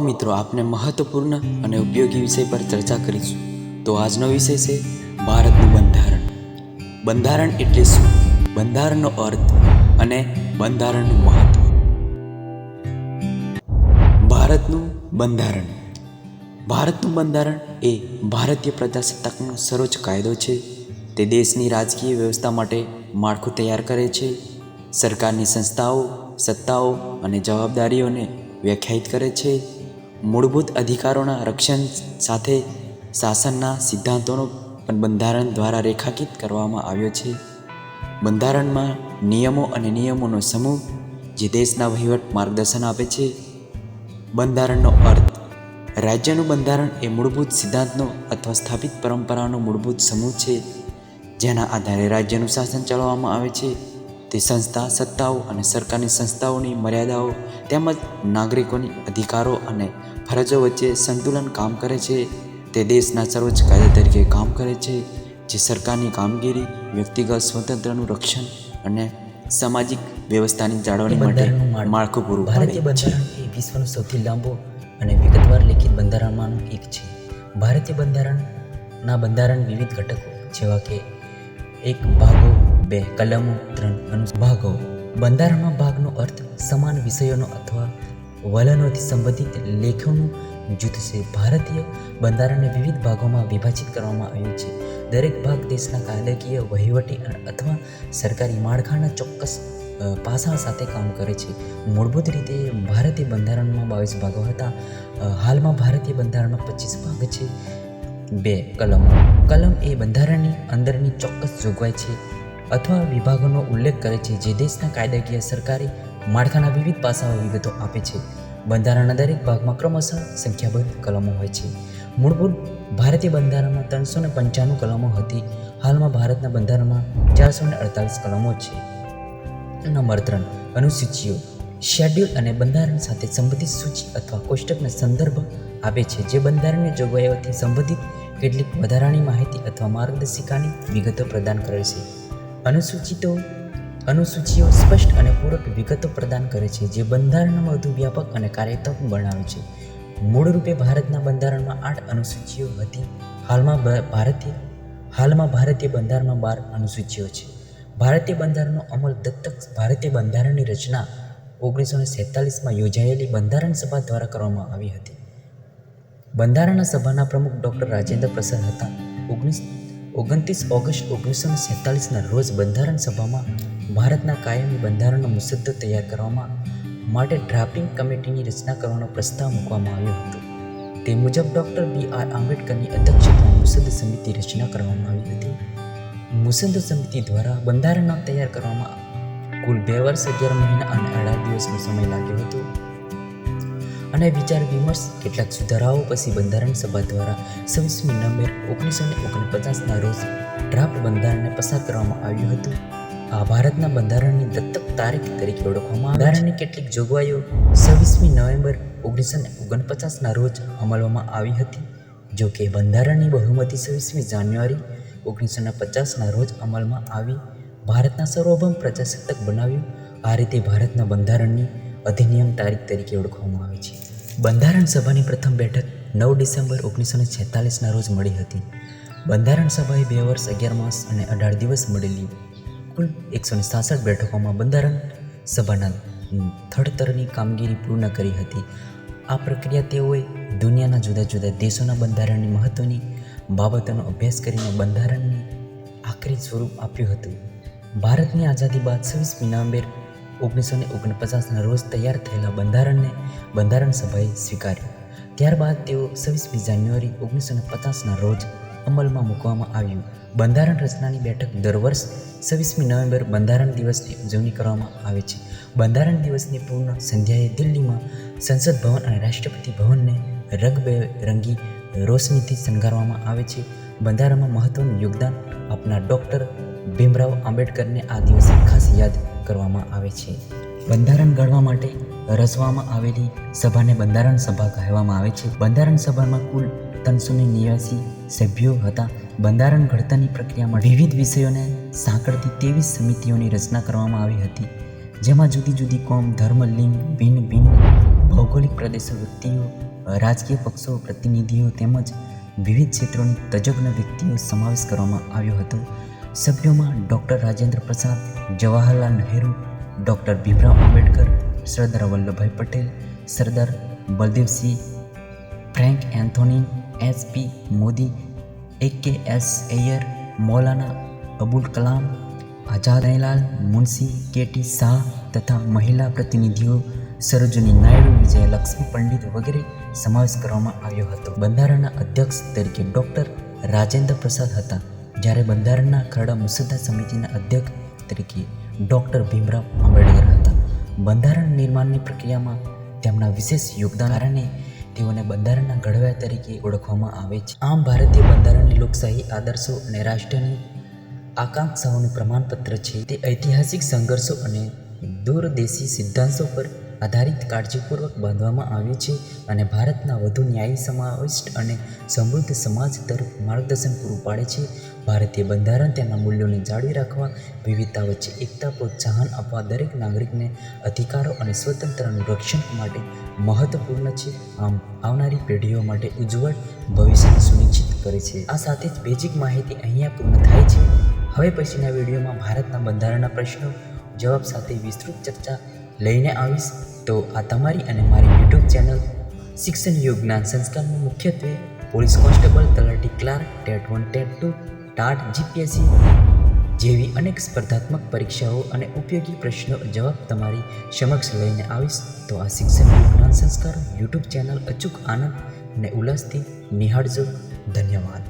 મિત્રો, આપને મહત્વપૂર્ણ અને ઉપયોગી વિષય પર ચર્ચા કરીશું. તો આજનો વિષય છે ભારતનું બંધારણ. બંધારણ એટલે શું? બંધારણનો અર્થ અને બંધારણનું મહત્વ. ભારતનું બંધારણ. ભારતનું બંધારણ એ ભારતીય પ્રજાસત્તાકનો સર્વોચ્ચ કાયદો છે. તે દેશની રાજકીય વ્યવસ્થા માટે માળખું તૈયાર કરે છે. સરકારની સંસ્થાઓ, સત્તાઓ અને જવાબદારીઓને વ્યાખ્યાયિત કરે છે. મૂળભૂત અધિકારોના રક્ષણ સાથે શાસનના સિદ્ધાંતોનો પણ બંધારણ દ્વારા રેખાંકિત કરવામાં આવ્યો છે. બંધારણમાં નિયમો અને નિયમોનો સમૂહ જે દેશના વહીવટ માર્ગદર્શન આપે છે. બંધારણનો અર્થ, રાજ્યનું બંધારણ એ મૂળભૂત સિદ્ધાંતનો અથવા સ્થાપિત પરંપરાનો મૂળભૂત સમૂહ છે, જેના આધારે રાજ્યનું શાસન ચલાવવામાં આવે છે. તે સંસ્થા, સત્તાઓ અને સરકારની સંસ્થાઓની મર્યાદાઓ તેમજ નાગરિકોની અધિકારો અને ફરજો વચ્ચે સંતુલન કામ કરે છે. તે દેશના સર્વોચ્ચ કાયદા તરીકે કામ કરે છે જે સરકારની કામગીરી વ્યક્તિગત સ્વતંત્રનું રક્ષણ અને સામાજિક વ્યવસ્થાની જાળવણી માટે માળખું. પૂરું પાડે છે. એ વિશ્વનો સૌથી લાંબો અને વિગતવાર લિખિત બંધારણમાંનું એક છે. ભારતીય બંધારણના બંધારણ વિવિધ ઘટકો જેવા કે એક ભાગો બે કલમો ત્રણ અનુભાગો બંધારણમાં ભાગનો અર્થ વિષયોનો અથવા વલણોથી સંબંધિત લેખોનું જૂથ છે. ભારતીય બંધારણને વિવિધ ભાગોમાં વિભાજિત કરવામાં આવ્યું છે. દરેક ભાગ દેશના કાયદાકીય વહીવટી અથવા સરકારી માળખાના ચોક્કસ પાસા સાથે કામ કરે છે. મૂળભૂત રીતે ભારતીય બંધારણમાં બાવીસ ભાગો હતા. હાલમાં ભારતીય બંધારણમાં પચીસ ભાગ છે. બે, કલમ. કલમ એ બંધારણની અંદરની ચોક્કસ જોગવાઈ છે અથવા વિભાગોનો ઉલ્લેખ કરે છે જે દેશના કાયદાકીય, સરકારી માળખાના વિવિધ પાસાઓ વિગતો આપે છે. બંધારણના દરેક ભાગમાં ક્રમશઃ સંખ્યાબંધ કલમો હોય છે. મૂળભૂત ભારતીય બંધારણમાં ત્રણસો ને પંચાણું કલમો હતી. હાલમાં ભારતના બંધારણમાં ચારસો ને અડતાલીસ કલમો છે. નંબર ત્રણ, અનુસૂચિઓ. શેડ્યુલ અને બંધારણ સાથે સંબંધિત સૂચિ અથવા કોષ્ટકનો સંદર્ભ આપે છે, જે બંધારણની જોગવાઈઓથી સંબંધિત કેટલીક વધારાની માહિતી અથવા માર્ગદર્શિકાની વિગતો પ્રદાન કરે છે. અનુસૂચિતો અનુસૂચિઓ સ્પષ્ટ અને પૂરક વિગતો પ્રદાન કરે છે, જે બંધારણમાં વધુ વ્યાપક અને કાર્યાત્મક બનાવે છે. મૂળરૂપે ભારતના બંધારણમાં આઠ અનુસૂચિઓ હતી. હાલમાં ભારતીય હાલમાં ભારતીય બંધારણમાં બાર અનુસૂચિઓ છે. ભારતીય બંધારણનો અમલ દત્તક ભારતીય બંધારણની રચના ઓગણીસો ને સેતાલીસમાં યોજાયેલી બંધારણ સભા દ્વારા કરવામાં આવી હતી. બંધારણ સભાના પ્રમુખ ડૉક્ટર રાજેન્દ્ર પ્રસાદ હતા. ઓગણીસ ઓગણત્રીસ ઓગસ્ટ ઓગણીસો સેતાલીસના રોજ બંધારણ સભામાં ભારતના કાયમી બંધારણનો મુસદ્દો તૈયાર કરવામાં માટે ડ્રાફ્ટિંગ કમિટીની રચના કરવાનો પ્રસ્તાવ મૂકવામાં આવ્યો હતો. તે મુજબ ડૉક્ટર બી આર આંબેડકરની અધ્યક્ષતામાં મુસદ્દ સમિતિ રચના કરવામાં આવી હતી. મુસદ્દ સમિતિ દ્વારા બંધારણ તૈયાર કરવામાં કુલ બે વર્ષ, અગિયાર મહિના અને અઢાર દિવસનો સમય લાગ્યો હતો. અને વિચાર વિમર્શ કેટલાક સુધારાઓ પછી બંધારણ સભા દ્વારા છવ્વીસમી નવેમ્બર ઓગણીસો ને ઓગણપચાસના રોજ ડ્રાફ્ટ બંધારણને પસાર કરવામાં આવ્યું હતું. આ ભારતના બંધારણની દત્તક તારીખ તરીકે ઓળખવામાં બંધારણની કેટલીક જોગવાઈઓ છવ્વીસમી નવેમ્બર ઓગણીસો ને ઓગણપચાસના રોજ અમલવામાં આવી હતી. જો કે બંધારણની બહુમતી છવ્વીસમી જાન્યુઆરી ઓગણીસો ને પચાસના રોજ અમલમાં આવી ભારતના સર્વભૌમ પ્રજાસત્તાક બનાવ્યું. આ રીતે ભારતના બંધારણની અધિનિયમ તારીખ તરીકે ઓળખવામાં આવે છે. બંધારણ સભાની પ્રથમ બેઠક નવ ડિસેમ્બર ઓગણીસો ને છેતાલીસના રોજ મળી હતી. બંધારણ સભાએ બે વર્ષ, અગિયાર માસ અને અઢાર દિવસ મળેલી કુલ એકસો ને સાસઠ બેઠકોમાં બંધારણ સભાના થડતરની કામગીરી પૂર્ણ કરી હતી. આ પ્રક્રિયા તેઓએ દુનિયાના જુદા જુદા દેશોના બંધારણની મહત્ત્વની બાબતોનો અભ્યાસ કરીને બંધારણની આખરી સ્વરૂપ આપ્યું હતું. ભારતની આઝાદી બાદ છવ્વીસમી નવેમ્બર ઓગણીસો ને ઓગણપચાસના રોજ તૈયાર થયેલા બંધારણને બંધારણ સભાએ સ્વીકાર્યું. ત્યારબાદ તેઓ છવ્વીસમી જાન્યુઆરી ઓગણીસો ને પચાસના રોજ અમલમાં મૂકવામાં આવ્યું. બંધારણ રચનાની બેઠક દર વર્ષ છવ્વીસમી નવેમ્બર બંધારણ દિવસની ઉજવણી કરવામાં આવે છે. બંધારણ દિવસની પૂર્ણ સંધ્યાએ દિલ્હીમાં સંસદ ભવન અને રાષ્ટ્રપતિ ભવનને રંગબેરંગી રોશનીથી શણગારવામાં આવે છે. બંધારણમાં મહત્વનું યોગદાન આપનાર ડૉક્ટર ભીમરાવ આંબેડકરને આ દિવસે ખાસ યાદ કરવામાં આવે છે. બંધારણ ઘડવા માટે રચવામાં આવેલી સભાને બંધારણ સભા કહેવામાં આવે છે. બંધારણ સભામાં કુલ ત્રણસો ને નેવ્યાસી સભ્યો હતા. બંધારણ ઘડતરની પ્રક્રિયામાં વિવિધ વિષયોને સાંકળતી ત્રેવીસ સમિતિઓની રચના કરવામાં આવી હતી. જેમાં જુદી જુદી કોમ, ધર્મ, લિંગ, ભિન્ન ભિન્ન ભૌગોલિક પ્રદેશો, વ્યક્તિઓ, રાજકીય પક્ષો, પ્રતિનિધિઓ તેમજ વિવિધ ક્ષેત્રોની તજજ્ઞ વ્યક્તિઓ સમાવેશ કરવામાં આવ્યો હતો. સભ્યોમાં doctor Rajendra Prasad, Jawaharlal Nehru, doctor Bhimrao Ambedkar, Sardar Vallabhbhai Patel, Sardar Baldev Singh, Frank Anthony S P Modi A K S Ayyar Maulana Abul Kalam આઝાદલાલ Munshi, K T Shah તથા મહિલા પ્રતિનિધિઓ, સરોજની નાયડુ, વિજયલક્ષ્મી પંડિત વગેરે સમાવેશ કરવામાં આવ્યો હતો. બંધારણના અધ્યક્ષ તરીકે ડૉક્ટર રાજેન્દ્ર પ્રસાદ હતા. જ્યારે બંધારણના ખરડા મુસદ્દા સમિતિના અધ્યક્ષ તરીકે ડૉક્ટર ભીમરાવ આંબેડકર હતા. બંધારણ નિર્માણની પ્રક્રિયામાં તેમના વિશેષ યોગદાન કારણે તેઓને બંધારણના ઘડવૈયા તરીકે ઓળખવામાં આવે છે. આમ ભારતીય બંધારણની લોકશાહી આદર્શો અને રાષ્ટ્રની આકાંક્ષાઓનું પ્રમાણપત્ર છે. તે ઐતિહાસિક સંઘર્ષો અને દૂરદેશી સિદ્ધાંતો પર આધારિત કાળજીપૂર્વક બાંધવામાં આવ્યું છે અને ભારતના વધુ ન્યાયી સમાવિષ્ટ અને સમૃદ્ધ સમાજ તરફ માર્ગદર્શન પૂરું પાડે છે. ભારતીય બંધારણ તેના મૂલ્યોને જાળવી રાખવા, વિવિધતા વચ્ચે એકતા પ્રોત્સાહન આપવા દરેક નાગરિકને અધિકારો અને સ્વતંત્રનું રક્ષણ માટે મહત્વપૂર્ણ છે. આમ, આવનારી પેઢીઓ માટે ઉજ્જવળ ભવિષ્ય સુનિશ્ચિત કરે છે. આ સાથે જ બેઝિક માહિતી અહીંયા પૂર્ણ થાય છે. હવે પછીના વિડીયોમાં ભારતના બંધારણના પ્રશ્નો, જવાબ સાથે વિસ્તૃત ચર્ચા લઈને આવીશ. તો આ તમારી અને મારી યુટ્યુબ ચેનલ શિક્ષણ યોગ જ્ઞાન સંસ્કારનું મુખ્યત્વે police constable talati clerk, TET one, TET two TAT GPSC જેવી અનેક સ્પર્ધાત્મક પરીક્ષાઓ અને ઉપયોગી પ્રશ્નો જવાબ તમારી સમક્ષ લઈને આવીશ, તો આ શિક્ષણ જ્ઞાન સંસ્કાર યુટ્યુબ ચેનલ અચૂક આનંદ અને ઉલ્લાસથી નિહાળજો. ધન્યવાદ.